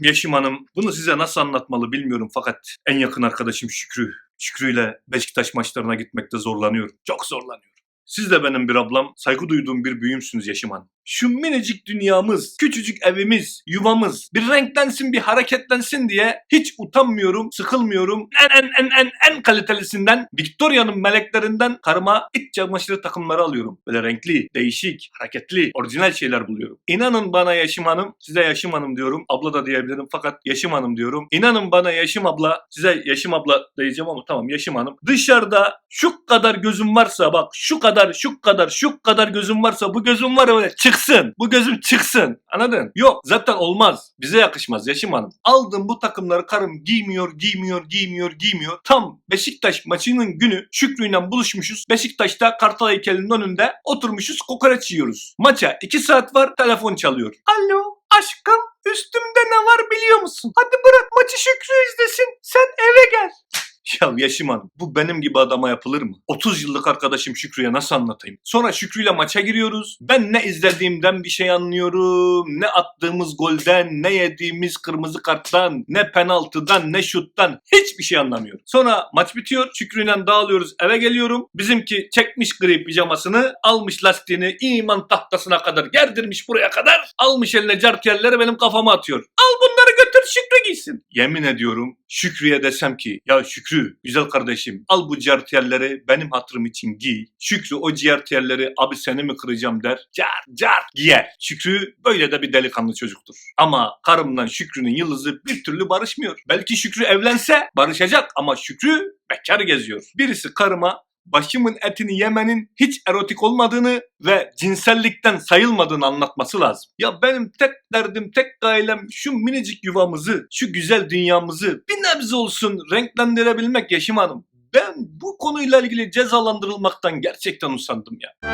Yeşim Hanım bunu size nasıl anlatmalı bilmiyorum fakat en yakın arkadaşım Şükrü. Şükrü ile Beşiktaş maçlarına gitmekte zorlanıyorum. Çok zorlanıyorum. Siz de benim bir ablam, saygı duyduğum bir büyüğümsünüz Yeşim Hanım. Şu minicik dünyamız, küçücük evimiz, yuvamız bir renklensin, bir hareketlensin diye hiç utanmıyorum, sıkılmıyorum. En en en en en kalitelisinden, Victoria'nın meleklerinden karıma iç çamaşırı takımları alıyorum. Böyle renkli, değişik, hareketli, orijinal şeyler buluyorum. İnanın bana Yaşım Hanım, size Yaşım Hanım diyorum. Abla da diyebilirim fakat Yaşım Hanım diyorum. İnanın bana Yaşım abla, size Yaşım abla diyeceğim ama tamam Yaşım Hanım. Dışarıda şu kadar gözüm varsa bak şu kadar, şu kadar, şu kadar gözüm varsa bu gözüm var öyle çıksın. Bu gözüm çıksın. Anladın? Yok zaten olmaz. Bize yakışmaz Yaşım Hanım. Aldım bu takımları karım giymiyor, giymiyor, giymiyor, giymiyor. Tam Beşiktaş maçının günü Şükrü'yle buluşmuşuz. Beşiktaş'ta Kartal heykelinin önünde oturmuşuz kokoreç yiyoruz. Maça 2 saat var telefon çalıyor. Alo aşkım üstümde ne var biliyor musun? Hadi bırak maçı Şükrü izlesin. Sen eve gel. Ya Yaşım Hanım bu benim gibi adama yapılır mı? 30 yıllık arkadaşım Şükrü'ye nasıl anlatayım? Sonra Şükrü'yle maça giriyoruz. Ben ne izlediğimden bir şey anlıyorum. Ne attığımız golden, ne yediğimiz kırmızı karttan, ne penaltıdan, ne şuttan hiçbir şey anlamıyorum. Sonra maç bitiyor. Şükrü'yle dağılıyoruz. Eve geliyorum. Bizimki çekmiş gri pijamasını, almış lastiğini iman tahtasına kadar gerdirmiş buraya kadar. Almış eline cartiyerleri benim kafama atıyor. Al bunları götür Şükrü giysin. Yemin ediyorum Şükrü'ye desem ki ya Şükrü güzel kardeşim al bu ciğertiyerleri benim hatırım için giy. Şükrü o ciğertiyerleri abi seni mi kıracağım der. Car car giyer. Şükrü böyle de bir delikanlı çocuktur. Ama karımdan Şükrü'nün yıldızı bir türlü barışmıyor. Belki Şükrü evlense barışacak ama Şükrü bekar geziyor. Birisi karıma başımın etini yemenin hiç erotik olmadığını ve cinsellikten sayılmadığını anlatması lazım. Ya benim tek derdim, tek gailem şu minicik yuvamızı, şu güzel dünyamızı bir nebze olsun renklendirebilmek Yeşim Hanım. Ben bu konuyla ilgili cezalandırılmaktan gerçekten usandım ya.